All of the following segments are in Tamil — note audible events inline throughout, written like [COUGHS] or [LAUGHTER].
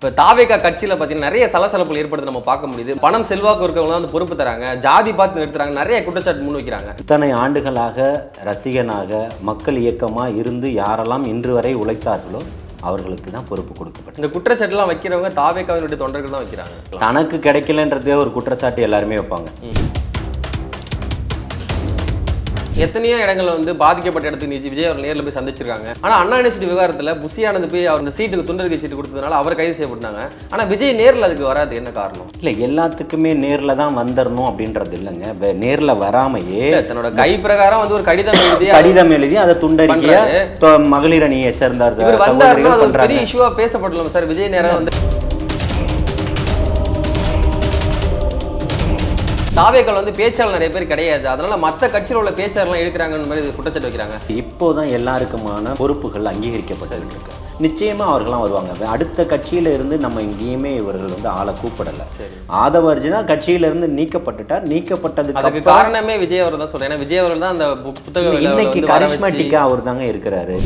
இப்போ தாவேகா கட்சியில் பார்த்தீங்கன்னா நிறைய சலசலப்புகள் ஏற்படுது நம்ம பார்க்க முடியுது. பணம் செல்வாக்கு இருக்கவங்க வந்து பொறுப்பு தராங்க. ஜாதி பார்த்து நிறுத்துறாங்க. நிறைய குற்றச்சாட்டு முன் வைக்கிறாங்க. இத்தனை ஆண்டுகளாக ரசிகனாக மக்கள் இயக்கமாக இருந்து யாரெல்லாம் இன்று வரை உழைத்தார்களோ அவர்களுக்கு தான் பொறுப்பு கொடுக்கப்பட்டது. இந்த குற்றச்சாட்டுலாம் வைக்கிறவங்க தாவேகாவினுடைய தொண்டர்கள் தான் வைக்கிறாங்க. தனக்கு கிடைக்கலன்றதே ஒரு குற்றச்சாட்டு எல்லாருமே வைப்பாங்க. எத்தனையோ இடங்கள்ல வந்து பாதிக்கப்பட்ட இடத்துக்கு நீ விஜய் அவர் நேரில் போய் சந்திச்சிருக்காங்க. ஆனால் அண்ணா யூனிவர்சிட்டி விவகாரத்தில் புசியானது போய் அவர் இந்த சீட்டுக்கு துண்டறிக்கை சீட்டு கொடுத்ததுனால அவர் கைது செய்யப்பட்டாங்க. ஆனால் விஜய் நேரில் அதுக்கு வராது என்ன காரணம்? இல்லை எல்லாத்துக்குமே நேரில் தான் வந்துடணும் அப்படின்றது இல்லைங்க. நேர்ல வராமையே தன்னோட கை பிரகாரம் வந்து ஒரு கடிதம் எழுதி கடிதம் எழுதி அதை துண்டறிக்கைய மகளிர் அணியை சேர்ந்த இவர் வந்தாருன்னா சகோதரிகள் அது ஒரு பண்றாங்க. பெரிய இஷ்யூவா பேசப்படலாம் சார். விஜய் நேரம் வந்து தாவேக்கள் வந்து பேச்சாளர் நிறைய பேர் கிடையாது. அதனால மத்த கட்சியில் உள்ள பேச்சாளர்லாம் எடுக்கிறாங்கன்னு மாதிரி குற்றச்சாட்டு வைக்கிறாங்க. இப்போதான் எல்லாருக்குமான பொறுப்புகள் அங்கீகரிக்கப்பட்டு இருக்கு நிச்சயமா அவர்கள்லாம் வருவாங்க. அடுத்த கட்சியில இருந்து நம்ம எங்கேயுமே இவர்கள் வந்து ஆளை கூப்பிடல. ஆதவர்ஜினா கட்சியில இருந்து நீக்கப்பட்டுட்டார். நீக்கப்பட்டதுக்கு அதுக்கு காரணமே விஜய் அவர் தான் சொல்றேன். ஏன்னா விஜய் தான் அந்த பு- புத்தக விழாவுல இன்னைக்கு கரிஷ்மேட்டிக்கா அவர் தாங்க இருக்கிறாரு.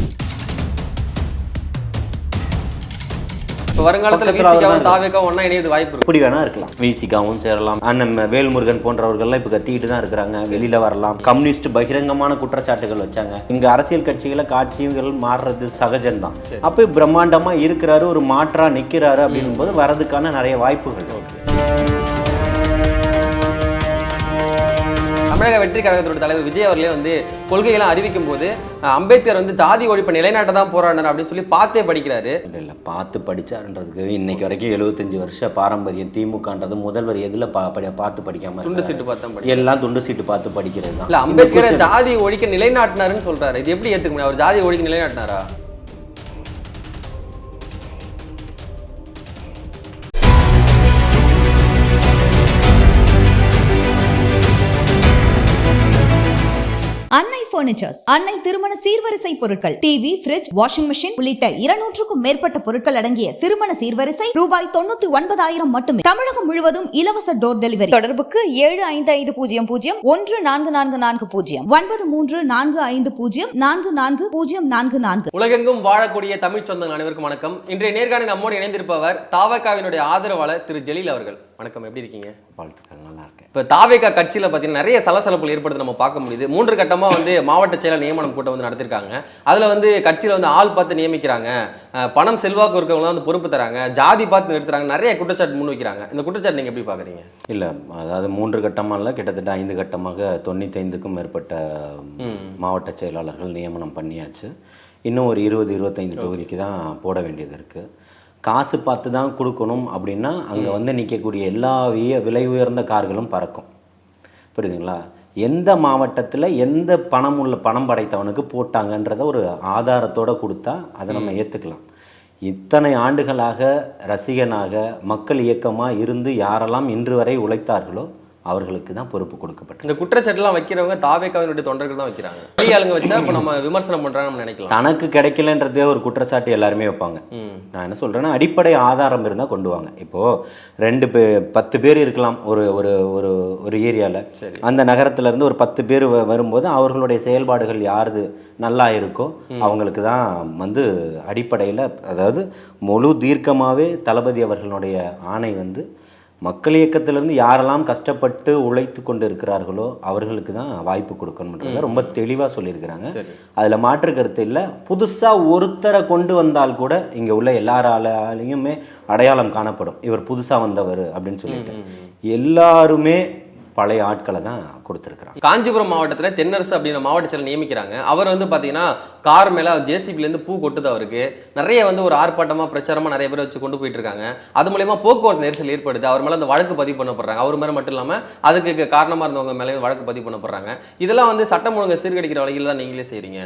இப்ப வருங்காலத்துல விசிகாவும் தான் தாவேக்கா ஒண்ணா இணையது வாய்ப்பு இருக்கு. இப்படி வேணா இருக்கலாம். விசிகாவும் சேரலாம். அண்ணன் வேல்முருகன் போன்றவர்கள்லாம் இப்போ கத்திக்கிட்டு தான் இருக்கிறாங்க வெளியில வரலாம். கம்யூனிஸ்ட் பகிரங்கமான குற்றச்சாட்டுகள் வச்சாங்க. இங்க அரசியல் கட்சிகளை காட்சிகள் மாறுறது சகஜம்தான். அப்போ பிரம்மாண்டமா இருக்கிறாரு ஒரு மாற்றா நிக்கிறாரு அப்படின்னும் போது வரதுக்கான நிறைய வாய்ப்புகள் தமிழக வெற்றி கழகத்தோட தலைவர் விஜய் அவர்களே வந்து கொள்கையெல்லாம் அறிவிக்கும் போது அம்பேத்கர் வந்து ஜாதி ஒழிப்பு நிலைநாட்ட தான் போராடினார் அப்படின்னு சொல்லி பார்த்தே படிக்கிறாரு. இல்ல இல்ல பார்த்து படிச்சாருன்றதுக்கு இன்னைக்கு வரைக்கும் எழுபத்தஞ்சு வருஷ பாரம்பரியம் திமுகன்றது முதல்வர் எதுல பார்த்து படிக்காம துண்டு? சீட்டு பார்த்தா எல்லாம் துண்டு சீட்டு பார்த்து படிக்கிறது இல்ல தான் அம்பேத்கரை ஜாதி ஒழிக்க நிலைநாட்டினாருன்னு சொல்றாரு. இது எப்படி ஏத்துக்க முடியும்? அவர் ஜாதி ஒழிக்க நிலைநாட்டினாரா? பர்னிச்சர்ஸ் அன்னை திருமண சீர்வரிசை பொருட்கள் டிவி ஃபிரிட்ஜ் வாஷிங் மெஷின் உள்ளிட்ட இருநூற்றுக்கும் மேற்பட்ட பொருட்கள் அடங்கிய திருமண சீர்வரிசை ரூபாய் தொண்ணூத்தி ஒன்பதாயிரம் மட்டுமே. தமிழகம் முழுவதும் இலவச டோர் டெலிவரி தொடர்புக்கு ஏழு ஐந்து ஐந்து பூஜ்ஜியம் பூஜ்ஜியம் ஒன்று நான்கு நான்கு நான்கு பூஜ்ஜியம். ஒன்பது மூன்று நான்கு ஐந்து பூஜ்ஜியம் நான்கு நான்கு பூஜ்ஜியம் நான்கு நான்கு. உலகெங்கும் வாழக்கூடிய தமிழ் சொந்தங்கள் அனைவருக்கும் வணக்கம். இன்றைய நேர்காணல் நம்மோடு இணைந்திருப்பவர் தாவகாவினுடைய ஆதரவாளர் திரு ஜலீல் அவர்கள். வணக்கம் எப்படி இருக்கீங்க? வாழ்த்துக்கள் நல்லா இருக்கேன். இப்போ தாவேகா கட்சியில் பார்த்தீங்கன்னா நிறைய சலசலப்புகள் ஏற்படுது நம்ம பார்க்க முடியுது. மூன்று கட்டமாக வந்து மாவட்ட செயலர் நியமனம் கூட்டம் வந்து நடத்திருக்காங்க. அதில் வந்து கட்சியில் வந்து ஆள் பார்த்து நியமிக்கிறாங்க. பணம் செல்வாக்கு இருக்கவங்க வந்து பொறுப்பு தராங்க. ஜாதி பார்த்து நிறுத்துறாங்க. நிறைய குற்றச்சாட்டு முன் வைக்கிறாங்க. இந்த குற்றச்சாட்டு நீங்கள் எப்படி பார்க்குறீங்க? இல்லை அதாவது மூன்று கட்டமாக இல்லை கிட்டத்தட்ட ஐந்து கட்டமாக தொண்ணூத்தைந்துக்கும் மேற்பட்ட மாவட்ட செயலாளர்கள் நியமனம் பண்ணியாச்சு. இன்னும் ஒரு இருபது இருபத்தைந்து தொகுதிக்கு தான் போட வேண்டியது இருக்குது காசு பார்த்து தான் கொடுக்கணும் அப்படின்னா அங்கே வந்து நிற்கக்கூடிய எல்லா விலை உயர்ந்த கார்களும் பறக்கும். புரியுதுங்களா? எந்த மாவட்டத்தில் எந்த பணம் உள்ள பணம் படைத்தவனுக்கு போட்டாங்கன்றத ஒரு ஆதாரத்தோட கொடுத்தா அதை நம்ம ஏற்றுக்கலாம் இத்தனை ஆண்டுகளாக ரசிகனாக மக்கள் இயக்கமாக இருந்து யாரெல்லாம் இன்று வரை உழைத்தார்களோ அவர்களுக்கு தான் பொறுப்பு கொடுக்கப்பட்டது. இந்த குற்றச்சாட்டுலாம் வைக்கிறவங்க தாவேகாவினுடைய தொண்டர்கள் தான் வைக்கிறாங்க. வெளி ஆளுங்க வச்சா இப்போ நம்ம விமர்சனம் பண்ணுறாங்க நம்ம நினைக்கலாம். தனக்கு கிடைக்கலன்றதே ஒரு குற்றச்சாட்டு எல்லாருமே வைப்பாங்க. நான் என்ன சொல்கிறேன்னா அடிப்படை ஆதாரம் இருந்தால் கொண்டு வாங்க. இப்போது ரெண்டு பே பத்து பேர் இருக்கலாம் ஒரு ஒரு ஒரு ஒரு ஏரியாவில். அந்த நகரத்துல இருந்து ஒரு பத்து பேர் வ- வரும்போது அவர்களுடைய செயல்பாடுகள் யாருது நல்லா இருக்கோ அவங்களுக்கு தான் வந்து அடிப்படையில் அதாவது முழு தீர்க்கமாகவே தளபதி அவர்களுடைய ஆணை வந்து மக்கள் இயக்கத்திலிருந்து யாரெல்லாம் கஷ்டப்பட்டு உழைத்து கொண்டு இருக்கிறார்களோ அவர்களுக்கு தான் வாய்ப்பு கொடுக்கணுன்றத ரொம்ப தெளிவாக சொல்லியிருக்கிறாங்க. அதில் மாற்று கருத்து இல்லை. புதுசாக ஒருத்தரை கொண்டு வந்தால் கூட இங்கே உள்ள எல்லாராலையுமே அடையாளம் காணப்படும். இவர் புதுசாக வந்தவர் அப்படின்னு சொல்லிட்டு. எல்லாருமே பழைய ஆட்களை தான் கொடுத்துருக்குறாங்க. காஞ்சிபுரம் மாவட்டத்தில் தென்னரசு அப்படின்ற மாவட்ட செயலர் நியமிக்கிறாங்க. அவர் வந்து பார்த்தீங்கன்னா கார் மேலே ஜேசிபிலேருந்து பூ கொட்டுது அவருக்கு. நிறைய வந்து ஒரு ஆர்ப்பாட்டமாக பிரச்சாரமாக நிறைய பேர் வச்சு கொண்டு போயிட்டு இருக்காங்க. அது மூலயமா போக்குவரத்து நெரிசல் ஏற்படுது. அவர் மேலே அந்த வழக்கு பதிவு பண்ணப்படுறாங்க. அவர் மேலே மட்டும் இல்லாமல் அதுக்கு காரணமாக இருந்தவங்க மேலே வழக்கு பதிவு பண்ணப்படுறாங்க. இதெல்லாம் வந்து சட்டம் ஒழுங்கு சீர்கடிக்கிற வழியில் தான் நீங்களே செய்கிறீங்க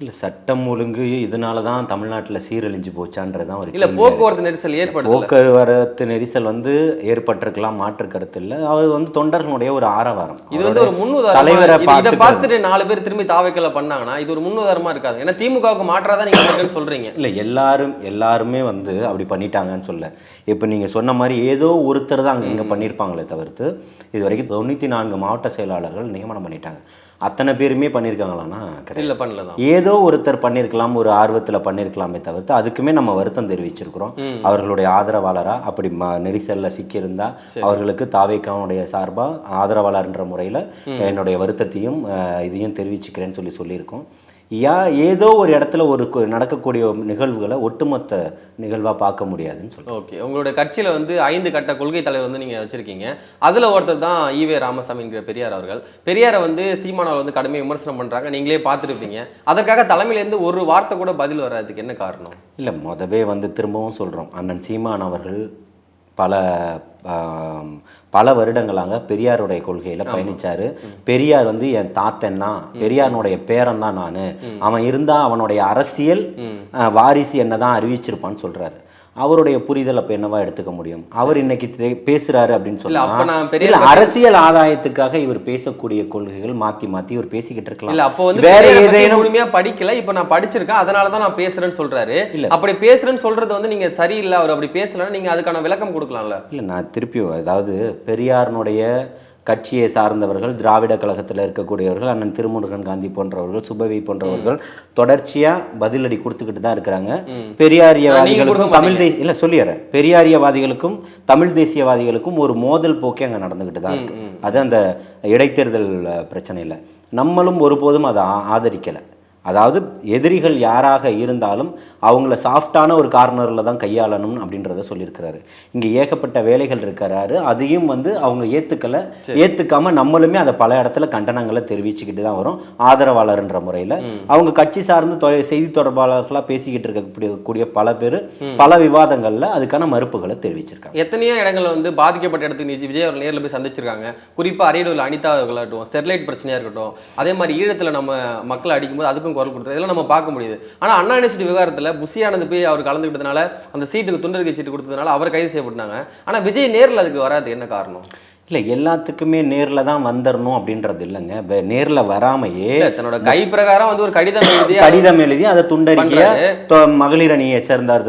இல்லை சட்டம் ஒழுங்கு இதனால தான் தமிழ்நாட்டில் சீரழிஞ்சு போச்சான்றதான் ஒரு இல்லை. போக்குவரத்து நெரிசல் ஏற்படுது போக்குவரத்து நெரிசல் வந்து ஏற்பட்டிருக்கலாம் மாற்று கருத்து இல்லை. அது வந்து தொண்டர்களுடைய ஒரு ஆரவாரம். இது வந்து ஒரு முன்னுதாரணமா தலைவரை இது-. பார்த்துட்டு நாலு பேர் திரும்பி தாவைக்கல பண்ணாங்கன்னா இது ஒரு முன்னுதாரணமா இருக்காது. ஏன்னா திமுகவுக்கு மாற்றாதான் நீங்க பண்ணுங்கன்னு சொல்றீங்க? இல்லை எல்லாரும் எல்லாருமே வந்து அப்படி பண்ணிட்டாங்கன்னு சொல்ல. இப்போ நீங்கள் சொன்ன மாதிரி ஏதோ ஒருத்தர் தான் அங்கே இங்கே பண்ணியிருப்பாங்களே தவிர்த்து இது வரைக்கும் தொண்ணூற்றி நான்கு மாவட்ட செயலாளர்கள் நியமனம் பண்ணிட்டாங்க. அத்தனை பேருமே பண்ணியிருக்காங்களான்னா இல்ல பண்ணல தான். ஏதோ ஒருத்தர் பண்ணியிருக்கலாம் ஒரு ஆர்வத்தில் பண்ணியிருக்கலாமே தவிர்த்து அதுக்குமே நம்ம வருத்தம் தெரிவிச்சிருக்கிறோம். அவர்களுடைய ஆதரவாளரா அப்படி ம நெரிசலில் சிக்கியிருந்தா அவர்களுக்கு தாவேக்காவுடைய சார்பாக ஆதரவாளர்ன்ற முறையில் என்னுடைய வருத்தத்தையும் இதையும் தெரிவிச்சுக்கிறேன்னு சொல்லி சொல்லியிருக்கோம். யா ஏதோ ஒரு இடத்துல ஒரு நடக்கக்கூடிய நிகழ்வுகளை ஒட்டுமொத்த நிகழ்வாக பார்க்க முடியாதுன்னு சொல்லுவேன் ஓகே. உங்களுடைய கட்சியில வந்து ஐந்து கட்ட கொள்கை தலைவர் வந்து நீங்க வச்சிருக்கீங்க. அதுல ஒருத்தர் தான் ஈவே ராமசாமிங்கிற பெரியார் அவர்கள். பெரியாரை வந்து சீமானவர் வந்து கடுமையாக விமர்சனம் பண்றாங்க. நீங்களே பார்த்துருப்பீங்க. அதற்காக தலைமையில இருந்து ஒரு வார்த்தை கூட பதில் வராதுக்கு என்ன காரணம்? இல்லை மொதவே வந்து திரும்பவும் சொல்கிறோம் அண்ணன் சீமான் அவர்கள் பல பல வருடங்களாக பெரியாருடைய கொள்கையில் பயணிச்சாரு. பெரியார் வந்து என் தாத்தன் தான். பெரியாருடைய பேரன் தான் நான். அவன் இருந்தா அவனுடைய அரசியல் வாரிசு என்னதான் அறிவிச்சிருப்பான்னு சொல்றாரு. அவருடைய புரிதல் அப்ப என்னவா எடுத்துக்க முடியும்? அவர் இன்னைக்கு பேசுறாரு அப்படின்னு இல்ல, இல்ல, பத்தி- அரசியல் ஆதாயத்துக்காக இவர் பேசக்கூடிய கொள்கைகள் மாத்தி மாத்தி இவர் பேசிக்கிட்டு இல்ல இருக்கலாம் அப்போ வந்து வேற ஏதேனும் முழுமையா படிக்கல இப்ப நான் படிச்சிருக்கேன் அதனால தான் நான் பேசுறேன்னு சொல்றாரு. இல்ல. அப்படி பேசுறேன்னு சொல்றது வந்து நீங்க சரியில்லை அவர் அப்படி பேசலன்னா நீங்க அதுக்கான விளக்கம் கொடுக்கலாம்ல. இல்லை நான் திருப்பி அதாவது பெரியாரினுடைய கட்சியை சார்ந்தவர்கள் திராவிட கழகத்தில் இருக்கக்கூடியவர்கள் அண்ணன் திருமுருகன் காந்தி போன்றவர்கள் சுபவி போன்றவர்கள் தொடர்ச்சியாக பதிலடி கொடுத்துக்கிட்டு தான் இருக்கிறாங்க. பெரியாரியவாதிகளுக்கும் தமிழ் தேசிய இல்லை சொல்லிடுறேன். பெரியாரியவாதிகளுக்கும் தமிழ் தேசியவாதிகளுக்கும் ஒரு மோதல் போக்கே அங்கே நடந்துக்கிட்டு தான் இருக்கு. அது அந்த இடைத்தேர்தல் பிரச்சனையில் நம்மளும் ஒருபோதும் அதை ஆதரிக்கலை. அதாவது எதிரிகள் யாராக இருந்தாலும் அவங்கள சாஃப்டான ஒரு கார்னரில் தான் கையாளணும் அப்படின்றத சொல்லியிருக்கிறாரு. இங்கே ஏகப்பட்ட வேலைகள் இருக்கிறாரு. அதையும் வந்து அவங்க ஏற்றுக்கலை ஏற்றுக்காம நம்மளுமே அதை பல இடத்துல கண்டனங்களை தெரிவிச்சுக்கிட்டு தான் வரும். ஆதரவாளர்ன்ற முறையில். அவங்க கட்சி சார்ந்து செய்தி தொடர்பாளர்களாக பேசிக்கிட்டு இருக்கக்கூடிய பல பேர் பல விவாதங்களில் அதுக்கான மறுப்புகளை தெரிவிச்சிருக்காங்க. எத்தனையோ இடங்கள்ல வந்து பாதிக்கப்பட்ட இடத்துக்கு நீ விஜய் அவர்கள் நேரில் போய் சந்திச்சிருக்காங்க. குறிப்பா அரியலூர்ல அனிதா அவர்களாகட்டும் ஸ்டெர்லைட் பிரச்சனையா இருக்கட்டும் அதே மாதிரி ஈழத்துல நம்ம மக்களை அடிக்கும்போது அதுக்கும் குரல் கொடுத்தது இதெல்லாம் நம்ம பார்க்க முடியுது. ஆனா அண்ணா யூனிவர்சிட்டி விவகாரத்துல புசியானது போய் அவர் கலந்துக்கிட்டதுனால அந்த சீட்டுக்கு துண்டறிக்கை சீட்டு கொடுத்ததுனால அவர் கைது செய்யப்பட்டாங்க. ஆனா விஜய் நேர்ல அதுக்கு வராது. என்ன காரணம்? இல்லை எல்லாத்துக்குமே நேரில் தான் வந்துடணும் அப்படின்றது இல்லைங்க. நேரில் வராமையே தன்னோட கை பிரகாரம் வந்து ஒரு கடிதம் எழுதி [COUGHS] கடிதம் எழுதி அதை துண்டறிக்கைய மகளிர் அணியை சேர்ந்தார்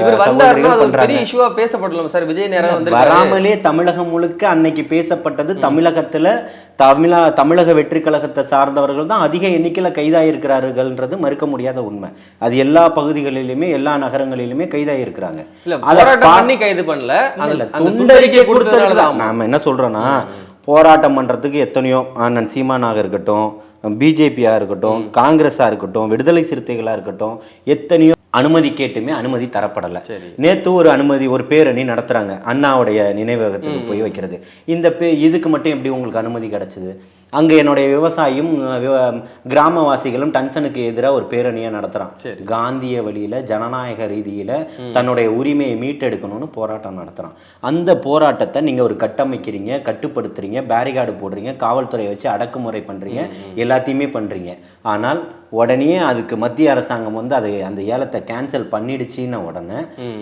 பெரிய இஷ்யூவா பேசப்படலாம் சார். விஜய் நேரம் வந்து வராமலே தமிழகம் முழுக்க அன்னைக்கு பேசப்பட்டது தமிழகத்துல தமிழா தமிழக வெற்றி கழகத்தை சார்ந்தவர்கள் தான் அதிக எண்ணிக்கையில கைதாயிருக்கிறார்கள்ன்றது மறுக்க முடியாத உண்மை. அது எல்லா பகுதிகளிலுமே எல்லா நகரங்களிலுமே கைதாயிருக்கிறாங்க. பண்ணி கைது பண்ணல. துண்டறிக்கை கொடுத்ததுனால நாம என்ன சொல்றோம்னா போராட்டம் பண்றதுக்கு எத்தனையோ அண்ணன் சீமானாக இருக்கட்டும் பிஜேபியா இருக்கட்டும் காங்கிரஸா இருக்கட்டும் விடுதலை சிறுத்தைகளா இருக்கட்டும் எத்தனையோ அனுமதி கேட்டுமே அனுமதி தரப்படலை. நேத்து ஒரு அனுமதி ஒரு பேரணி நடத்துறாங்க. அண்ணாவுடைய நினைவகத்துக்கு போய் வைக்கிறது. இந்த பே இதுக்கு மட்டும் எப்படி உங்களுக்கு அனுமதி கிடைச்சது? அங்க என்னுடைய விவசாயியும் கிராமவாசிகளும் டன்சனுக்கு எதிராக ஒரு பேரணியை நடத்துறான். சரி. காந்திய வழியில ஜனநாயக ரீதியில தன்னுடைய உரிமையை மீட்டெடுக்கணும்னு போராட்டம் நடத்துறான். அந்த போராட்டத்தை நீங்க ஒரு கட்டமைக்கிறீங்க கட்டுப்படுத்துறீங்க பேரிகார்டு போடுறீங்க காவல்துறையை வச்சு அடக்குமுறை பண்றீங்க எல்லாத்தையுமே பண்றீங்க. ஆனால் உடனே அதுக்கு மத்திய அரசாங்கம் வந்து அதை அந்த ஏலத்தை கேன்சல் பண்ணிடுச்சின்ன உடனே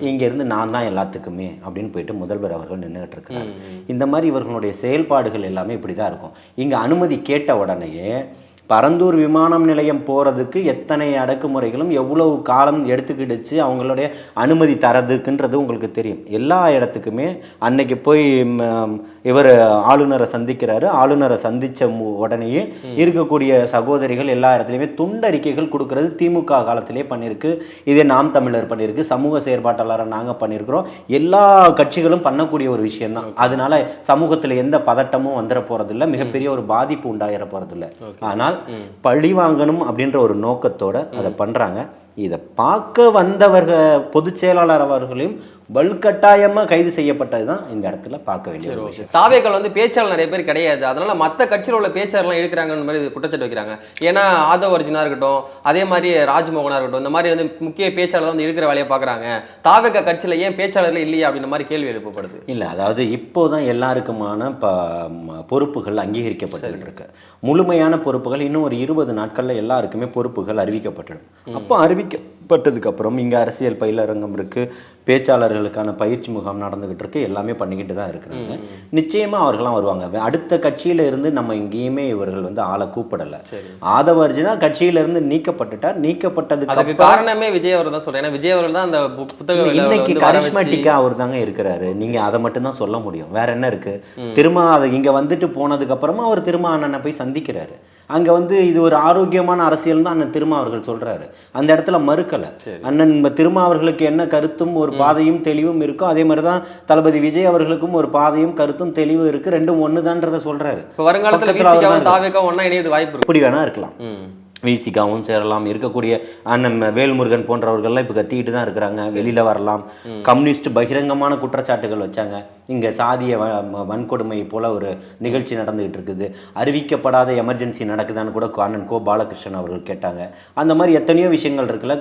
இங்க இருந்து நான் தான் எல்லாத்துக்குமே அப்படின்னு போயிட்டு முதல்வர் அவர்கள் நின்றுட்டு இருக்கிறாங்க இந்த மாதிரி இவர்களுடைய செயல்பாடுகள் எல்லாமே இப்படி தான் இருக்கும். இங்க அனுமதி அனுமதி கேட்ட உடனேயே பரந்தூர் விமானம் நிலையம் போகிறதுக்கு எத்தனை அடக்குமுறைகளும் எவ்வளவு காலம் எடுத்துக்கிடுச்சு அவங்களுடைய அனுமதி தரதுக்குன்றது உங்களுக்கு தெரியும். எல்லா இடத்துக்குமே அன்னைக்கு போய் இவர் ஆளுநரை சந்திக்கிறாரு. ஆளுநரை சந்தித்த உடனேயே இருக்கக்கூடிய சகோதரிகள் எல்லா இடத்துலையுமே துண்டறிக்கைகள் கொடுக்கறது திமுக காலத்திலே பண்ணியிருக்கு இதே நாம் தமிழர் பண்ணியிருக்கு சமூக செயற்பாட்டாளராக நாங்கள் பண்ணியிருக்கிறோம் எல்லா கட்சிகளும் பண்ணக்கூடிய ஒரு விஷயம்தான். அதனால சமூகத்தில் எந்த பதட்டமும் வந்துட போகிறதில்ல மிகப்பெரிய ஒரு பாதிப்பு உண்டாகிற போகிறதில்ல ஆனால் பழி வாங்கணும் அப்படின்ற ஒரு நோக்கத்தோட அதை பண்றாங்க. இதை பார்க்க வந்தவர்கள் பொதுச் செயலாளர் அவர்களையும் வலுக்கட்டாயமா கைது செய்யப்பட்டது தான் இந்த இடத்துல பார்க்க வேண்டிய ஒரு விஷயம். தாவேக்கள் வந்து பேச்சாளர் நிறைய பேர் கிடையாது. அதனால மத்த கட்சியில் உள்ள பேச்சாளர்லாம் எடுக்கிறாங்கன்னு மாதிரி குற்றச்சாட்டு வைக்கிறாங்க. ஏன்னா ஆதவ அர்ஜுனா இருக்கட்டும் அதே மாதிரி ராஜ்மோகனா இருக்கட்டும் இந்த மாதிரி வந்து முக்கிய பேச்சாளர் வந்து எடுக்கிற வேலையை பார்க்குறாங்க. தாவேக்க கட்சியில் ஏன் பேச்சாளர்கள் இல்லையா அப்படின்ற மாதிரி கேள்வி எழுப்பப்படுது. இல்லை அதாவது இப்போதான் எல்லாருக்குமான ப பொறுப்புகள் அங்கீகரிக்கப்பட்டு இருக்கு. முழுமையான பொறுப்புகள் இன்னும் ஒரு இருபது நாட்கள்ல எல்லாருக்குமே பொறுப்புகள் அறிவிக்கப்பட்டுடும். அப்போ அறிவிக்க பட்டதுக்கப்புறம் இங்கே அரசியல் பயிலரங்கம் இருக்குது பேச்சாளர்களுக்கான பயிற்சி முகாம் நடந்துகிட்டு இருக்கு எல்லாமே பண்ணிக்கிட்டு தான் இருக்கிறாங்க. நிச்சயமாக அவர்களாம் வருவாங்க. அடுத்த கட்சியில இருந்து நம்ம எங்கேயுமே இவர்கள் வந்து ஆளை கூப்பிடலை. ஆதவ அர்ஜுனா கட்சியில இருந்து நீக்கப்பட்டுட்டார். நீக்கப்பட்டதுக்கு அதுக்கு காரணமே விஜய் அவர் தான் சொல்றேன். ஏன்னா விஜய் அவர்கள் தான் அந்த பு- புத்தக விழாவுல இன்னைக்கு கரிஸ்மேட்டிக்கா அவர் தாங்க இருக்கிறாரு. நீங்க அதை மட்டும் தான் சொல்ல முடியும். வேற என்ன இருக்கு? திரும்ப அது இங்க வந்துட்டு போனதுக்கு அப்புறமா அவர் திரும்ப அண்ணனை போய் சந்திக்கிறாரு. அங்க வந்து இது ஒரு ஆரோக்கியமான அரசியல் தான் அண்ணன் திருமா அவர்கள் சொல்றாரு. அந்த இடத்துல மறுக்கல அண்ணன் ம- திருமா அவர்களுக்கு என்ன கருத்தும் ஒரு பாதையும் தெளிவும் இருக்கோ அதே மாதிரி தான் தளபதி விஜய் அவர்களுக்கும் ஒரு பாதையும் கருத்தும் தெளிவும் இருக்கு. ரெண்டும் ஒண்ணுதான்றத சொல்றாரு. இப்ப வருங்காலத்துல ஒண்ணா இணையது வாய்ப்பு இப்படி வேணா இருக்கலாம். விசிகாவும் சேரலாம். இருக்கக்கூடிய அண்ணன் வேல்முருகன் போன்றவர்கள்லாம் இப்போ கத்திக்கிட்டு தான் இருக்கிறாங்க. வெளியில் வரலாம். கம்யூனிஸ்ட் பகிரங்கமான குற்றச்சாட்டுகள் வச்சாங்க. இங்கே சாதிய வன்கொடுமை போல ஒரு நிகழ்ச்சி நடந்துகிட்டு இருக்குது. அறிவிக்கப்படாத எமர்ஜென்சி நடக்குதான்னு கூட அண்ணன் கோ பாலகிருஷ்ணன் அவர்கள் கேட்டாங்க. அந்த மாதிரி எத்தனையோ விஷயங்கள் இருக்குல்ல.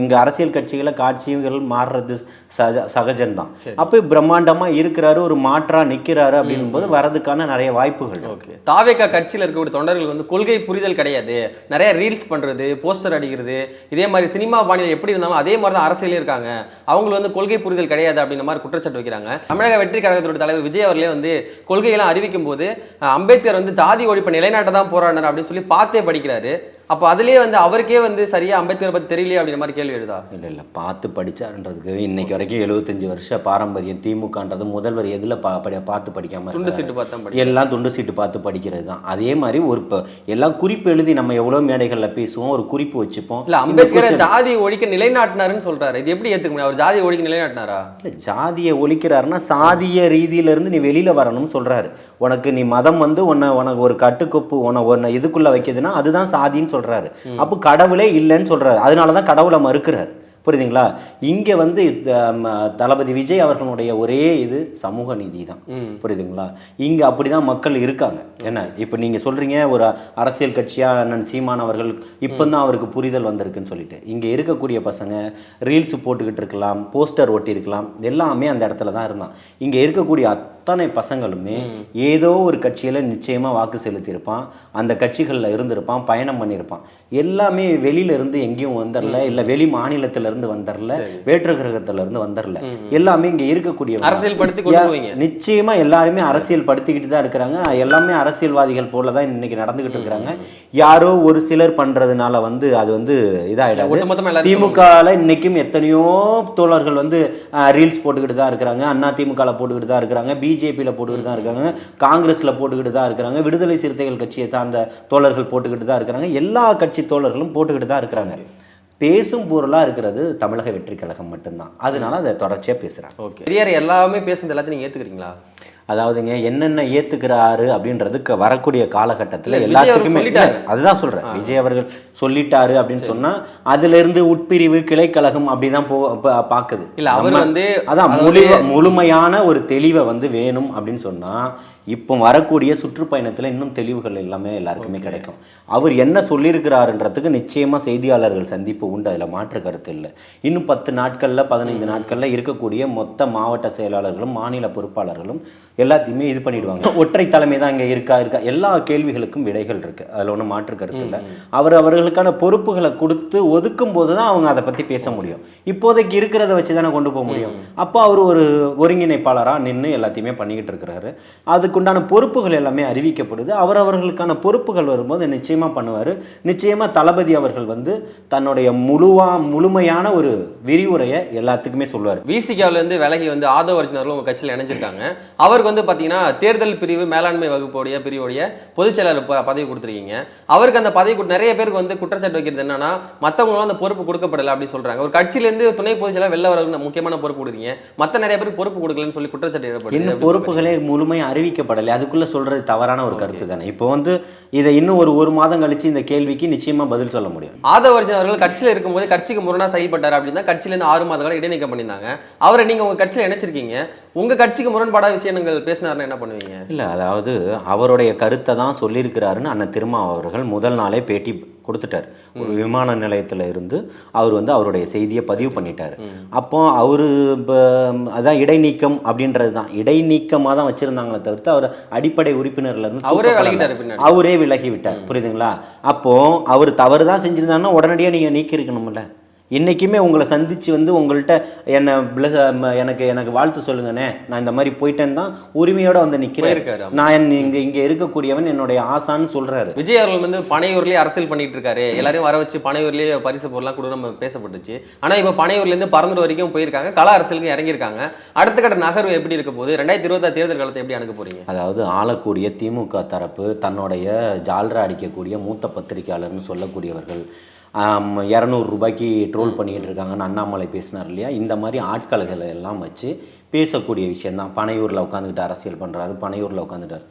இங்கே அரசியல் கட்சிகளை காட்சிகள் மாறுறது சக சகஜம்தான். அப்போ பிரம்மாண்டமாக இருக்கிறாரு ஒரு மாற்றா நிற்கிறாரு அப்படின்னும் போது வரதுக்கான நிறைய வாய்ப்புகள். ஓகே. தாவேக்கா கட்சியில் இருக்கக்கூடிய தொண்டர்கள் வந்து கொள்கை புரிதல் கிடையாது. நிறைய ரீல்ஸ் பண்ணுறது போஸ்டர் அடிக்கிறது இதே மாதிரி சினிமா பாணியில் எப்படி இருந்தாலும் அதே மாதிரி தான் அரசியலே இருக்காங்க. அவங்களுக்கு வந்து கொள்கை புரிதல் கிடையாது அப்படின்ற மாதிரி குற்றச்சாட்டு வைக்கிறாங்க. தமிழக வெற்றி கழகத்தோட தலைவர் விஜய் அவர்களே வந்து கொள்கையெல்லாம் அறிவிக்கும் போது அம்பேத்கர் வந்து ஜாதி ஒழிப்பை நிலைநாட்ட தான் போராடினார் அப்படின்னு சொல்லி பார்த்தே படிக்கிறாரு. அப்போ அதுலயே வந்து அவருக்கே வந்து சரியா அம்பேத்கர் பத்தி தெரியலையே அப்படின்ற மாதிரி கேள்வி எழுதா? இல்லை இல்லை பார்த்து படிச்சாருன்றதுக்கு இன்னைக்கு வரைக்கும் எழுபத்தஞ்சு வருஷ பாரம்பரியம் திமுகன்றது முதல்வர் எதில் பா படி பார்த்து படிக்காம துண்டு? சீட்டு பார்த்தா படி எல்லாம் துண்டு சீட்டு பார்த்து படிக்கிறது தான். அதே மாதிரி ஒரு இப்போ எல்லாம் குறிப்பு எழுதி நம்ம எவ்வளோ மேடைகளில் பேசுவோம் ஒரு குறிப்பு வச்சுப்போம். இல்ல அம்பேத்கரை ஜாதி ஒழிக்க நிலைநாட்டினாருன்னு சொல்றாரு. இது எப்படி ஏத்துக்க முடியும்? அவர் ஜாதி ஒழிக்க நிலைநாட்டினாரா? இல்ல, ஜாதியை ஒழிக்கிறாருன்னா சாதிய ரீதியில இருந்து நீ வெளியில வரணும்னு சொல்றாரு. உனக்கு நீ மதம் வந்து உன்னை உனக்கு ஒரு கட்டுக்கோப்பு உன்னை உன்னை இதுக்குள்ள வைக்குதுன்னா அதுதான் சாதின்னு சொல்றாரு. அப்போ கடவுளே இல்லைன்னு சொல்றாரு. அதனால தான் கடவுளை மறுக்கிறார். புரியுதுங்களா? இங்க வந்து தளபதி விஜய் அவர்களுடைய ஒரே இது சமூக நீதி தான். புரியுதுங்களா? இங்க அப்படிதான் மக்கள் இருக்காங்க. என்ன? இப்போ நீங்க சொல்றீங்க ஒரு அரசியல் கட்சியா அண்ணன் சீமான் அவர்கள் இப்போதான் அவருக்கு புரிதல் வந்திருக்குன்னு சொல்லிட்டு. இங்க இருக்கக்கூடிய பசங்க ரீல்ஸ் போட்டுக்கிட்டு இருக்கலாம் போஸ்டர் ஒட்டி இருக்கலாம் எல்லாமே அந்த இடத்துல தான் இருந்தான். இங்க இருக்கக்கூடிய அத்தனை பசங்களுமே ஏதோ ஒரு கட்சியில நிச்சயமா வாக்கு செலுத்தியிருப்பான். அந்த கட்சிகள்ல இருந்திருப்பான் பயணம் பண்ணியிருப்பான். எல்லாமே வெளியில இருந்து எங்கேயும் வந்துடல இல்ல வெளி மாநிலத்துல இருந்து வந்துடல வேற்று கிரகத்துல இருந்து வந்துடல எல்லாமே இங்க இருக்கக்கூடிய அரசியல் படுத்தி நிச்சயமா எல்லாருமே அரசியல் படுத்திக்கிட்டு தான் இருக்கிறாங்க. எல்லாமே அரசியல்வாதிகள் போல தான் இன்னைக்கு நடந்துகிட்டு இருக்கிறாங்க. யாரோ ஒரு சிலர் பண்றதுனால வந்து அது வந்து எல்லாரும் திமுகவில் இன்னைக்கும் எத்தனையோ தோழர்கள் வந்து ரீல்ஸ் போட்டுக்கிட்டு தான் இருக்கிறாங்க. அண்ணா திமுகவில் போட்டுக்கிட்டு தான் இருக்கிறாங்க. பிஜேபியில் போட்டுக்கிட்டு தான் இருக்காங்க. காங்கிரஸில் போட்டுக்கிட்டு தான் இருக்கிறாங்க. விடுதலை சிறுத்தைகள் கட்சியை சார்ந்த தோழர்கள் போட்டுக்கிட்டு தான் இருக்கிறாங்க. எல்லா கட்சி தோழர்களும் போட்டுக்கிட்டு தான் இருக்கிறாங்க. பேசும் பொருளாக இருக்கிறது தமிழக வெற்றி கழகம் மட்டும்தான். அதனால அதை தொடர்ச்சியாக பேசுகிறாங்க ஓகே. பெரியார் எல்லாமே பேசுனது எல்லாத்தையும் நீங்க ஏத்துக்கிறீங்களா? அதாவதுங்க என்னென்ன ஏத்துக்கிறாரு அப்படின்றதுக்கு வரக்கூடிய காலகட்டத்தில் எல்லாத்துக்குமே அதுதான் சொல்றேன். விஜய் அவர்கள் சொல்லிட்டாரு அப்படின்னு சொன்னா அதுல இருந்து உட்பிரிவு கிளைக்கழகம் அப்படிதான் போ பா- பாக்குது இல்ல அவர் வந்து அதான் முழு முழுமையான ஒரு தெளிவை வந்து வேணும் அப்படின்னு சொன்னா இப்போ வரக்கூடிய சுற்றுப்பயணத்துல இன்னும் தெளிவுகள் எல்லாமே எல்லாருக்குமே கிடைக்கும். அவர் என்ன சொல்லியிருக்கிறாருன்றதுக்கு நிச்சயமா செய்தியாளர்கள் சந்திப்பு உண்டு. அதுல மாற்று கருத்து இல்லை. இன்னும் பத்து நாட்கள்ல பதினைந்து நாட்கள்ல இருக்கக்கூடிய மொத்த மாவட்ட செயலாளர்களும் மாநில பொறுப்பாளர்களும் எல்லாத்தையுமே இது பண்ணிடுவாங்க. ஒற்றை தலைமை தான் இங்க இருக்கா இருக்கா? எல்லா கேள்விகளுக்கும் விடைகள் இருக்கு. அதுல ஒன்றும் மாற்று கருத்து இல்லை. அவர் அவர்களுக்கான பொறுப்புகளை கொடுத்து ஒதுக்கும் போது தான் அவங்க அதை பத்தி பேச முடியும். இப்போதைக்கு இருக்கிறத வச்சு தானே கொண்டு போக முடியும். அப்போ அவர் ஒரு ஒருங்கிணைப்பாளரா நின்று எல்லாத்தையுமே பண்ணிக்கிட்டு இருக்கிறாரு. அதுக்குண்டான பொறுப்புகள் எல்லாமே அறிவிக்கப்படுது. அவர் அவர்களுக்கான பொறுப்புகள் வரும்போது நிச்சயமா பண்ணுவார். நிச்சயமா தளபதி அவர்கள் வந்து தன்னுடைய முழுவா முழுமையான ஒரு விரிவுரையை எல்லாத்துக்குமே சொல்லுவார். விசிகால இருந்து விலகி வந்து ஆதவ அர்ஜுனர்கள் உங்க கட்சியில் இணைஞ்சிருக்காங்க. அவருக்கு வந்து பாத்தீங்கன்னா தேர்தல் பிரிவு மேலாண்மை வகுப்புடைய பிரிவுடைய பொதுச் செயலாளர் பதவி கொடுத்துருக்கீங்க. அவருக்கு அந்த பதவி நிறைய பேருக்கு வந்து குற்றச்சாட்டு வைக்கிறது என்னன்னா மத்தவங்களும் அந்த பொறுப்பு கொடுக்கப்படல அப்படின்னு சொல்றாங்க. ஒரு கட்சியில இருந்து துணை பொதுச் செயலாளர் வெளில வர முக்கியமான பொறுப்பு கொடுக்குறீங்க. மத்த நிறைய பேருக்கு பொறுப்பு கொடுக்கலன்னு சொல்லி குற்றச்சாட்டு பொறுப்புகளே முழுமையாக அறிவிக்கப்படலை அதுக்குள்ள சொல்றது தவறான ஒரு கருத்து தானே. இப்போ வந்து இதை இன்னும் ஒரு ஒரு மாதம் கழிச்சு இந்த கேள்விக்கு நிச்சயமா பதில் சொல்ல முடியும். ஆதவ அர்ஜுன் அவர்கள் கட்சியில் இருக்கும்போது கட்சிக்கு முரணா செயல்பட்டார் அப்படின்னு தான் கட்சியில இருந்து ஆறு மாத காலம் இடைநீக்கம் பண்ணியிருந்தாங்க. அவரை நீங்க உங்க கட்சியில இணைச்சிருக்கீங்க. உங்க கட்சிக்கு முரண்பாடாத விஷயங்கள் பேசினாருன்னா என்ன பண்ணுவீங்க? இல்லை அதாவது அவருடைய கருத்தை தான் சொல்லியிருக்கிறாருன்னு அண்ணன் திருமா அவர்கள் முதல் நாளே பேட்டி கொடுத்துட்டார். ஒரு விமான நிலையத்தில் இருந்து அவர் வந்து அவருடைய செய்தியை பதிவு பண்ணிட்டார். அப்போ அவர் இப்போ அதான் இடைநீக்கம் அப்படின்றது தான் இடைநீக்கமாக தான் வச்சுருந்தாங்களே தவிர்த்து அவர் அடிப்படை உறுப்பினர்ல இருந்து அவரே. விலகிட்டாரு. அவரே விலகி விட்டார். புரியுதுங்களா? அப்போ அவர் தவறு தான் செஞ்சிருந்தாருன்னா உடனடியாக நீங்கள் நீக்கி இருக்கணும்ல இன்றைக்குமே உங்களை சந்தித்து வந்து உங்கள்கிட்ட என்னை ம- எனக்கு எனக்கு வாழ்த்து சொல்லுங்கண்ணே. நான் இந்த மாதிரி போயிட்டேன்னு தான் உரிமையோட வந்து நிற்கிறேன். நான் இங்கே இங்கே இருக்கக்கூடியவன் என்னுடைய ஆசான்னு சொல்கிறாரு விஜய் அவர்கள் வந்து பனையூர்லயே அரசியல் பண்ணிட்டு இருக்காரு. எல்லாரையும் வர வச்சு பனையூர்லயே பரிசு பொருளாம் கூட நம்ம பேசப்பட்டுச்சு. ஆனா இப்ப பனையூர்ல இருந்து பறந்துட்டு வரைக்கும் போயிருக்காங்க. கலா அரசியலுக்கு இறங்கியிருக்காங்க. அடுத்த கட்ட நகர்வு எப்படி இருக்க போகுது? ரெண்டாயிரத்தி இருபத்தாறு தேர்தல் காலத்தை எப்படி அணுக போறீங்க? அதாவது ஆளக்கூடிய திமுக தரப்பு தன்னுடைய ஜால்ரா அடிக்கக்கூடிய மூத்த பத்திரிகையாளர்னு சொல்லக்கூடியவர்கள். இரநூறு ரூபாய்க்கு ட்ரோல் பண்ணிக்கிட்டு இருக்காங்கன்னு அண்ணாமலை பேசினார் இல்லையா? இந்த மாதிரி ஆட்கள்களை எல்லாம் வச்சு பேசக்கூடிய விஷயம்தான் பனையூரில் உட்காந்துக்கிட்டு அரசியல் பண்ணுறாரு பனையூரில் உட்காந்துட்டார்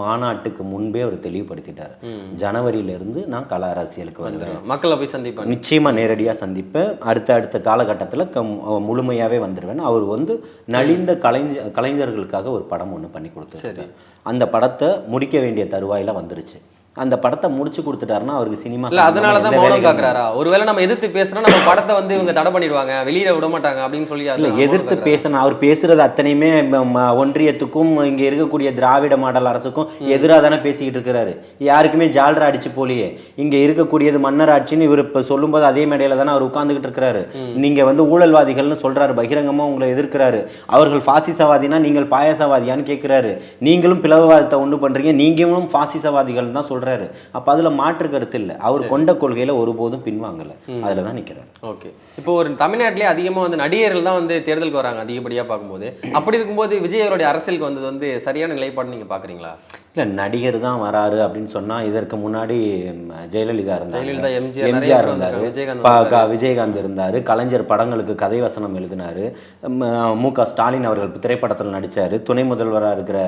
மாநாட்டுக்கு முன்பே அவர் தெளிவுபடுத்திட்டார். ஜனவரியிலிருந்து நான் கல அரசியலுக்கு வந்துடுறேன் மக்களை போய் சந்திப்பாங்க நிச்சயமாக நேரடியாக சந்திப்பேன். அடுத்த அடுத்த காலகட்டத்தில் கம் முழுமையாகவே வந்துடுவேன் அவர் வந்து நலிந்த கலைஞ கலைஞர்களுக்காக ஒரு படம் ஒன்று பண்ணி கொடுத்தாரு அந்த படத்தை முடிக்க வேண்டிய தருவாயில் வந்துருச்சு. அந்த படத்தை முடிச்சு கொடுத்துட்டாருன்னா அவருக்கு சினிமா இல்ல அதனாலதான் எந்த மௌனம் காக்குறாரா ஒருவேளை நம்ம எதிர்த்து பேசுறோம் நம்ம படத்தை வந்து இவங்க தடை பண்ணிடுவாங்க வெளியில விட மாட்டாங்க அப்படின்னு சொல்லி இல்ல எதிர்த்து? பேசணும். அவர் பேசுறது அத்தனையுமே ஒன்றியத்துக்கும் இங்க இருக்கக்கூடிய திராவிட மாடல் அரசுக்கும் எதிராக தானே பேசிக்கிட்டு இருக்கிறாரு. யாருக்குமே ஜால்ரா அடிச்சு போலியே. இங்க இருக்கக்கூடியது மன்னர் ஆட்சின்னு இவர் இப்ப சொல்லும்போது அதே மேடையில தானே அவர் உட்கார்ந்துகிட்டு இருக்கிறாரு. நீங்க வந்து ஊழல்வாதிகள்னு சொல்றாரு பகிரங்கமா உங்களை எதிர்க்கிறாரு. அவர்கள் பாசிசவாதினா நீங்கள் பாயாசவாதியான்னு கேட்கிறாரு நீங்களும் பிளவுவாதத்தை ஒண்ணு பண்றீங்க நீங்களும் பாசிசவாதிகள் தான் சொல்றாரு. அப்ப அதுல மாற்று கருத்து இல்ல. அவர் கொண்ட கொள்கையில ஒருபோதும் பின்வாங்கல. அதுல தான் நிக்கிறாரு. ஓகே. இப்போ ஒரு தமிழ்நாட்டிலே அதிகமா வந்து நடிகர்கள் தான் வந்து தேர்தலுக்கு வராங்க அதிகப்படியா பார்க்கும்போது. அப்படி இருக்கும்போது விஜய் அவருடைய அரசியலுக்கு வந்தது வந்து சரியான நிலைப்பாடு நீங்க பாக்குறீங்களா இல்ல நடிகர் தான் வராரு அப்படின்னு சொன்னா இதற்கு முன்னாடி ஜெயலலிதா ஜெயலலிதா, எம்ஜிஆர் இருந்தாரு. விஜயகாந்த் விஜயகாந்த் இருந்தாரு. கலைஞர் படங்களுக்கு கதை வசனம் எழுதினாரு. ம், க ஸ்டாலின் அவர்கள் திரைப்படத்தில் நடிச்சாரு. துணை முதல்வராக இருக்கிற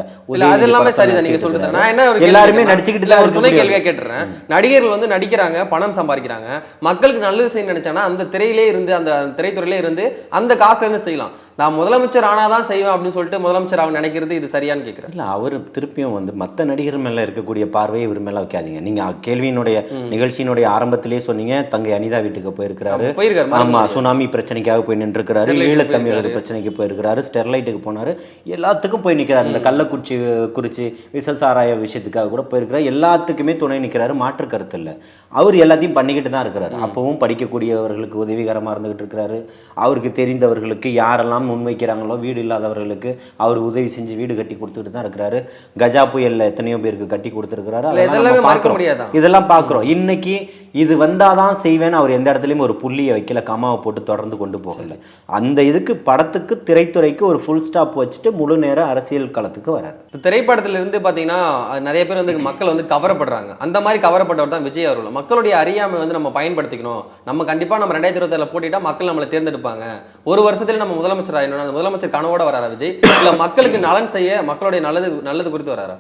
எல்லாருமே நடிச்சுக்கிட்டு தான் முடியாது. கேள்வியா கேட்டுறேன். நடிகர்கள் வந்து நடிக்கிறாங்க பணம் சம்பாதிக்கிறாங்க. மக்களுக்கு நல்லது செய்ய நினைச்சாங்கன்னா அந்த திரையிலே இருந்து அந்த திரைத்துறையிலே இருந்து அந்த காசுல இருந்து செய்யலாம். நான் முதலமைச்சர் ஆனாதான் செய்வேன் அப்படின்னு சொல்லிட்டு முதலமைச்சர் அவன் நினைக்கிறது இது சரியான்னு கேட்கிறேன் இல்ல அவர் திருப்பியும் வந்து மற்ற நடிகர் மேல இருக்கக்கூடிய பார்வையை இவர் மேல வைக்காதீங்க. நீங்க கேள்வியினுடைய நிகழ்ச்சியினுடைய ஆரம்பத்திலேயே சொன்னீங்க தங்கை அனிதா வீட்டுக்கு போயிருக்கிறாரு. போயிருக்காரு ஆமா மறுபடியும். சுனாமி பிரச்சனைக்காக போய் ஸ்டெர்லைட்டுக்கு ஈழத்தமிழர். பிரச்சனைக்கு போயிருக்கிறாரு ஸ்டெர்லைட்டுக்கு போனாரு. எல்லாத்துக்கும் போய் நிக்கிறாரு. இந்த கள்ளக்குறிச்சி குறிச்சி விசசாராய விஷயத்துக்காக கூட போயிருக்கிறாரு. எல்லாத்துக்குமே துணை நிக்கிறாரு மாற்று கருத்து இல்லை. அவர் எல்லாத்தையும் பண்ணிக்கிட்டு தான் இருக்கிறாரு. அப்பவும் படிக்கக்கூடியவர்களுக்கு உதவிகரமா இருந்துகிட்டு இருக்கிறாரு. அவருக்கு தெரிந்தவர்களுக்கு யாரெல்லாம் முன்வைக்கிறாங்களோ வீடு இல்லாதவர்களுக்கு அவர் உதவி செஞ்சு வீடு கட்டி கொடுத்துட்டு தான் இருக்கிறாரு கஜா புயல்ல எத்தனையோ பேருக்கு கட்டி கொடுத்துருக்கிறாரு இதெல்லாமே. முடியாதான்? இதெல்லாம் பார்க்குறோம் இன்னைக்கு இது வந்தால் தான் செய்வேன்னு அவர் எந்த இடத்துலையும் ஒரு புள்ளியை வைக்கல கமாவை போட்டு தொடர்ந்து கொண்டு போகல. அந்த இதுக்கு படத்துக்கு திரைத்துறைக்கு ஒரு ஃபுல் ஸ்டாப் வச்சுட்டு முழு நேர அரசியல் களத்துக்கு வராரு. இந்த திரைப்படத்திலிருந்து பார்த்தீங்கன்னா நிறைய பேர் வந்து மக்கள் வந்து கவரப்படுறாங்க. அந்த மாதிரி கவரப்பட்டவர் தான் விஜய் அவர்கள். மக்களுடைய அறியாமை வந்து நம்ம பயன்படுத்திக்கணும். நம்ம கண்டிப்பாக நம்ம ரெண்டாயிரத்தி இருபத்தாறுல போட்டிட்டா மக்கள் நம்மளை தேர்ந்தெடுப்பாங்க. ஒரு வருஷத்துல நம்ம முதலமைச்சர் ஆயிடணும் அந்த முதலமைச்சர் கனவோட வராரா விஜய்? இல்லை மக்களுக்கு நலன் செய்ய மக்களுடைய நல்லது நல்லது குறித்து வராரா?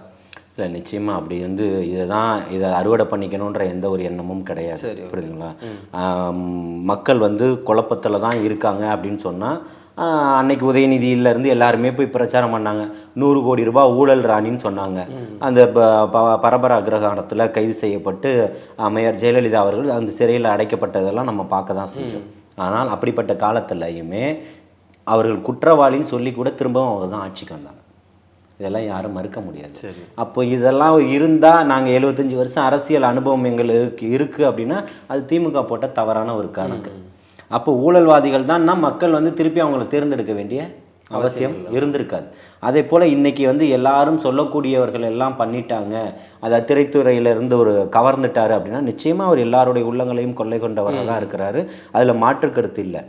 இல்லை நிச்சயமாக அப்படி வந்து இதை தான் இதை அறுவடை பண்ணிக்கணுன்ற எந்த ஒரு எண்ணமும் கிடையாது. புரியுதுங்களா? மக்கள் வந்து குழப்பத்தில் தான் இருக்காங்க அப்படின்னு சொன்னால் அன்னைக்கு உதயநிதியிலேருந்து எல்லாருமே போய் பிரச்சாரம் பண்ணாங்க. நூறு கோடி ரூபாய் ஊழல் ராணின்னு சொன்னாங்க. அந்த ப- ப- பரபர அக்ரஹாரத்தில் கைது செய்யப்பட்டு அம்மையார் ஜெயலலிதா அவர்கள் அந்த சிறையில் அடைக்கப்பட்டதெல்லாம் நம்ம பார்க்க தான் செஞ்சோம் ஆனால் அப்படிப்பட்ட காலத்துலையுமே அவர்கள் குற்றவாளின்னு சொல்லி கூட திரும்பவும் அவங்க தான் ஆட்சிக்கு வந்தாங்க. இதெல்லாம் யாரும் மறுக்க முடியாது. அப்போ இதெல்லாம் இருந்தால் நாங்கள் எழுபத்தஞ்சி வருஷம் அரசியல் அனுபவம் எங்களுக்கு இருக்குது அப்படின்னா அது திமுக போட்ட தவறான ஒரு கணக்கு. அப்போ ஊழல்வாதிகள் தான்னா மக்கள் வந்து திருப்பி அவங்கள தேர்ந்தெடுக்க வேண்டிய அவசியம் இருந்திருக்காது. அதே போல் இன்னைக்கு வந்து எல்லாரும் சொல்லக்கூடியவர்கள் எல்லாம் பண்ணிட்டாங்க. அதை திரைத்துறையில இருந்து ஒரு கவர்ந்துட்டாரு அப்படின்னா நிச்சயமாக அவர் எல்லாருடைய உள்ளங்களையும் கொள்ளை கொண்டவராக தான் இருக்கிறாரு. அதில் மாற்று கருத்து இல்லை.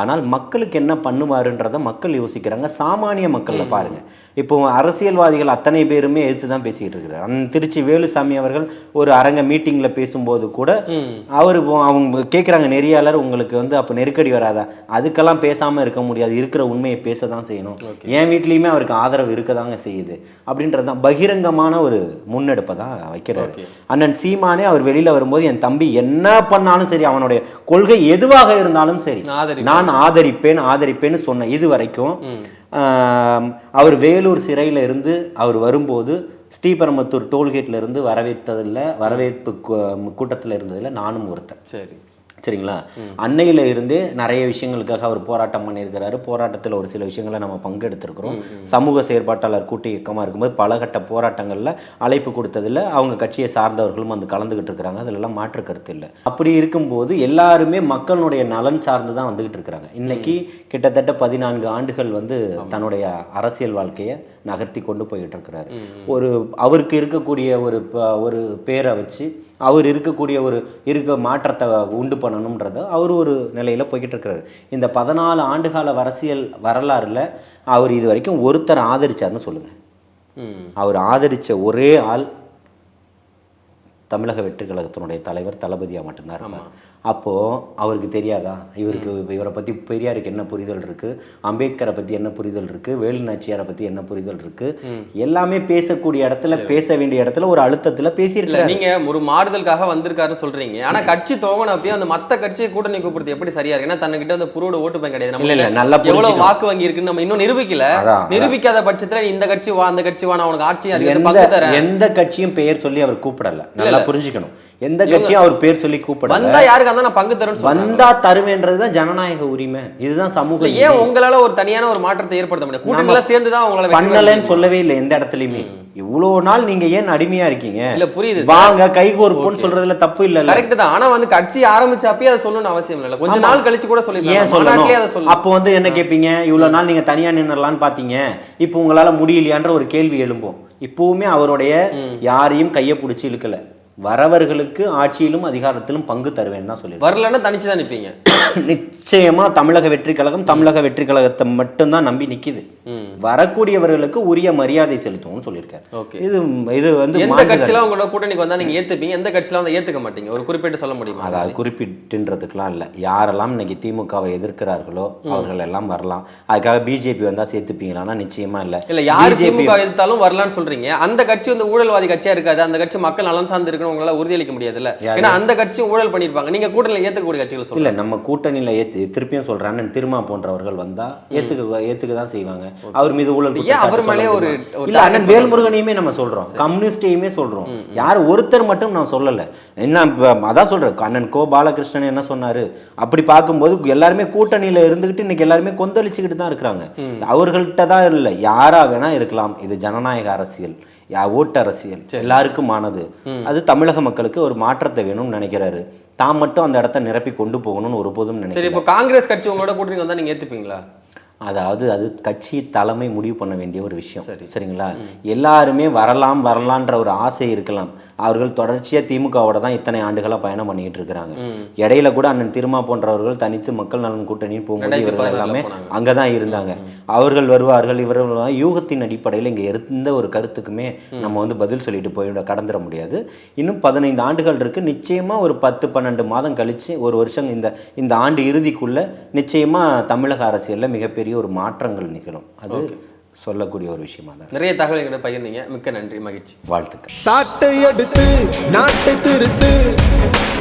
ஆனால் மக்களுக்கு என்ன பண்ணுவாருன்றதை மக்கள் யோசிக்கிறாங்க. சாமானிய மக்கள்ல பாருங்க. இப்போ அரசியல்வாதிகள் அத்தனை பேருமே எதிர்த்து தான் பேசிக்கிட்டு இருக்கிறார். அண்ணன் திருச்சி வேலுசாமி அவர்கள் ஒரு அரங்க மீட்டிங்ல பேசும்போது கூட அவர் அவங்க கேட்குறாங்க நெறியாளர் உங்களுக்கு வந்து அப்போ நெருக்கடி வராதா? அதுக்கெல்லாம் பேசாமல் இருக்க முடியாது. இருக்கிற உண்மையை பேச தான் செய்யணும். என் வீட்லேயுமே அவருக்கு ஆதரவு இருக்க தாங்க செய்யுது. அப்படின்றது தான் பகிரங்கமான ஒரு முன்னெடுப்பை தான் வைக்கிறாரு. அண்ணன் சீமானே அவர் வெளியில் வரும்போது என் தம்பி என்ன பண்ணாலும் சரி அவனுடைய கொள்கை எதுவாக இருந்தாலும் சரி நான் ஆதரிப்பேன். ஆதரிப்பேன்னு சொன்ன இது வரைக்கும் அவர் வேலூர் சிறையில் இருந்து அவர் வரும்போது ஸ்ரீபெரும்புத்தூர் டோல்கேட்டில் இருந்து வரவேற்றதில்ல வரவேற்பு கூட்டத்தில் இருந்ததில் நானும் ஒருத்தன். சரி. சரிங்களா? அன்னையில இருந்தே நிறைய விஷயங்களுக்காக அவர் போராட்டம் பண்ணியிருக்கிறாரு. போராட்டத்தில் ஒரு சில விஷயங்களை நம்ம பங்கெடுத்திருக்கிறோம். சமூக செயற்பாட்டாளர் கூட்டு இயக்கமாக இருக்கும்போது பல கட்ட போராட்டங்களில் அழைப்பு கொடுத்ததில் அவங்க கட்சியை சார்ந்தவர்களும் வந்து கலந்துக்கிட்டு இருக்கிறாங்க. அதிலெல்லாம் மாற்று கருத்து இல்லை. அப்படி இருக்கும்போது எல்லாருமே மக்களுடைய நலன் சார்ந்து தான் வந்துகிட்டு இருக்கிறாங்க. இன்னைக்கு கிட்டத்தட்ட பதினான்கு ஆண்டுகள் வந்து தன்னுடைய அரசியல் வாழ்க்கையை நகர்த்தி கொண்டு போயிட்டு இருக்கிறாரு. ஒரு அவருக்கு இருக்கக்கூடிய ஒரு ஒரு பேரை வச்சு அவர் இருக்கக்கூடிய ஒரு இருக்க மாற்றத்தை உண்டு பண்ணணுன்றத அவர் ஒரு நிலையில் போய்கிட்டு இருக்கிறாரு இந்த பதினாலு ஆண்டுகால அரசியல் வரலாறுல அவர் இது வரைக்கும் ஒருத்தர் ஆதரிச்சாருன்னு சொல்லுங்க. ம். அவர் ஆதரிச்ச ஒரே ஆள் தமிழக வெற்றி கழகத்தினுடைய தலைவர் தளபதியாக மட்டும்தான் இருப்பார். அப்போ அவருக்கு தெரியாதா? இவருக்கு இவரை பத்தி பெரியாருக்கு என்ன புரிதல் இருக்கு? அம்பேத்கரை பத்தி என்ன புரிதல் இருக்கு? வேலு நாச்சியாரை பத்தி என்ன புரிதல் இருக்கு? எல்லாமே பேசக்கூடிய இடத்துல பேச வேண்டிய இடத்துல ஒரு அழுத்தத்துல இல்ல பேசியிருக்காரு நீங்க ஒரு மாறுதலுக்காக வந்திருக்காருன்னு சொல்றீங்க. ஆனா கட்சி துவங்கின அப்பயே அந்த மத்த கட்சியை கூட்டணி கூப்பிடுறது எப்படி சரியா இருக்கு? ஏன்னா தன்கிட்ட அந்த புரோட ஓட்டு பேங்க் கிடையாது. நம்ம நல்லா எவ்வளவு. வாக்கு வங்கி இருக்குன்னு நம்ம இன்னும் நிரூபிக்கல. நிரூபிக்காத பட்சத்துல இந்த கட்சி வா அந்த கட்சி வா நான் உனக்கு ஆட்சி எந்த கட்சியும் பெயர் சொல்லி அவர் கூப்பிடல. நல்லா புரிஞ்சுக்கணும். எந்த கட்சியும் அவர் பேர் சொல்லி கூப்பிடல. வந்தா யாருக்கு நான் பங்கு சொல்றாங்க வந்தா தருவேன்றதுதான் ஜனநாயக உரிமை. இதுதான் சமூக இல்ல, ஏன் உங்களால ஒரு தனியான ஒரு மாற்றத்தை ஏற்படுத்த முடியும் கூட்டணிலாம் சேர்ந்து தான் உங்களால பண்ணலன்னு. சொல்லவே இல்லை எந்த இடத்துலயுமே. இவ்வளவு நாள் நீங்க ஏன் அடிமையா இருக்கீங்க? இல்ல புரியுது வாங்க கைகோர்ப்போன்னு சொல்றதுல தப்பு இல்ல கரெக்ட் தான். ஆனா வந்து கட்சி ஆரம்பிச்ச அப்பயே அதை சொல்லணும்னு அவசியம் இல்ல கொஞ்ச. நாள் கழிச்சு கூட சொல்லி ஏன் சொல்லணும்? சொல்லணும். அப்போ வந்து என்ன கேட்பீங்க இவ்வளவு நாள் நீங்க தனியா நின்னுடலான்னு பாத்தீங்க. இப்போ உங்களால முடியலையான்ற ஒரு கேள்வி எழும்பும். இப்பவுமே அவருடைய யாரையும் கையை பிடிச்சி இழுக்கல. வரவர்களுக்கு ஆட்சியிலும் அதிகாரத்திலும் பங்கு தருவேன்னு தான் சொல்லி வரலன்னா தனிச்சு தான் நிப்பீங்க. [COUGHS] நிச்சயமா தமிழக வெற்றி கழகம் தமிழக வெற்றி கழகத்தை மட்டும்தான் நம்பி நிக்குது. வரக்கூடியவர்களுக்கு உரிய மரியாதை செலுத்துவோம்னு சொல்லியிருக்காரு. ஓகே. இது இது வந்து எந்த மாற்று கட்சியில உங்களோட கூட்டணிக்கு வந்தா நீங்க ஏத்துப்பீங்க? எந்த கட்சியில வந்து ஏத்துக்க மாட்டீங்க? ஒரு குறிப்பிட்டு சொல்ல முடியுமா? அதாவது குறிப்பிட்டுன்றதுக்கெல்லாம் இல்லை. யாரெல்லாம் இன்னைக்கு திமுகவை எதிர்க்கிறார்களோ அவர்கள் எல்லாம் வரலாம். அதுக்காக பிஜேபி வந்தா சேர்த்துப்பீங்களான்னா நிச்சயமா இல்லை. இல்ல யாரு திமுக எதிர்த்தாலும் வரலாம்னு சொல்றீங்க. அந்த கட்சி வந்து ஊழல்வாதி கட்சியா இருக்காது. அந்த கட்சி மக்கள் நலன் சார்ந்து இருக்கணும் உங்களால உறுதியளிக்க முடியாதுல்ல? ஏன்னா அந்த கட்சியும் ஊழல் பண்ணிருப்பாங்க. நீங்க கூட்டணியில ஏத்துக்கக்கூடிய கட்சிகள் இல்ல சொல்லுங்க நம்ம கூட்டணியில ஏத்து திருப்பியும் சொல்றேன். அண்ணன் திருமா போன்றவர்கள் வந்தா ஏத்துக்க ஏத்துக்க தான் செய்வாங்க. அவர் மீது ஊழல் அவர் சொல்ல ஒரு- இல்ல அண்ணன் வேல்முருகனையுமே நம்ம சொல்றோம். கம்யூனிஸ்டையுமே சொல்றோம். யார் ஒருத்தர் மட்டும் நான் சொல்லல. என்ன அதான் சொல்றேன். அண்ணன் கோ பாலகிருஷ்ணன் என்ன சொன்னாரு? அப்படி பார்க்கும்போது எல்லாருமே கூட்டணியில இருந்துகிட்டு இன்னைக்கு எல்லாருமே கொந்தளிச்சுக்கிட்டு தான் இருக்கிறாங்க. அவர்கள்ட்ட தான் இல்லை. யாரா வேணா இருக்கலாம். இது ஜனநாயக அரசியல். ஓட்டு அரசியல் எல்லாருக்குமானது. அது தமிழக மக்களுக்கு ஒரு மாற்றத்தை வேணும்னு நினைக்கிறாரு. தான் மட்டும் அந்த இடத்த நிரப்பி கொண்டு போகணும்னு ஒருபோதும் சரி நினைக்கிறேன் இப்போ காங்கிரஸ் கட்சி உங்களோட கூட்டணி வந்தா நீங்க ஏத்துப்பீங்களா? அதாவது அது கட்சி தலைமை முடிவு பண்ண வேண்டிய ஒரு விஷயம். சரி. சரிங்களா? எல்லாருமே வரலாம் வரலான்ற ஒரு ஆசை இருக்கலாம். அவர்கள் தொடர்ச்சியா திமுகவோட தான் இத்தனை ஆண்டுகளா பயணம் பண்ணிக்கிட்டு இருக்கிறாங்க. இடையில கூட அண்ணன் திருமா போன்றவர்கள் தனித்து மக்கள் நலன் கூட்டணின்னு போகும்போது இவர்கள் எல்லாமே போனாங்க. அங்கதான் இருந்தாங்க. அவர்கள் வருவார்கள் இவர்கள். யூகத்தின் அடிப்படையில் இங்க எந்த ஒரு கருத்துக்குமே நம்ம வந்து பதில் சொல்லிட்டு போய் கடந்துட முடியாது. இன்னும் பதினைந்து ஆண்டுகள் இருக்கு. நிச்சயமா ஒரு பத்து பன்னெண்டு மாதம் கழிச்சு ஒரு வருஷம் இந்த இந்த ஆண்டு இறுதிக்குள்ள நிச்சயமா தமிழக அரசியல்ல மிகப்பெரிய ஒரு மாற்றங்கள் நிகழும். அது சொல்லக்கூடிய ஒரு விஷயமா தான். நிறைய தகவல் எங்கிட்ட பகிர்ந்தீங்க. மிக்க நன்றி மகிழ்ச்சி. வாழ்த்துக்கள். சாட்டை எடுத்து நாட்டை திருத்து.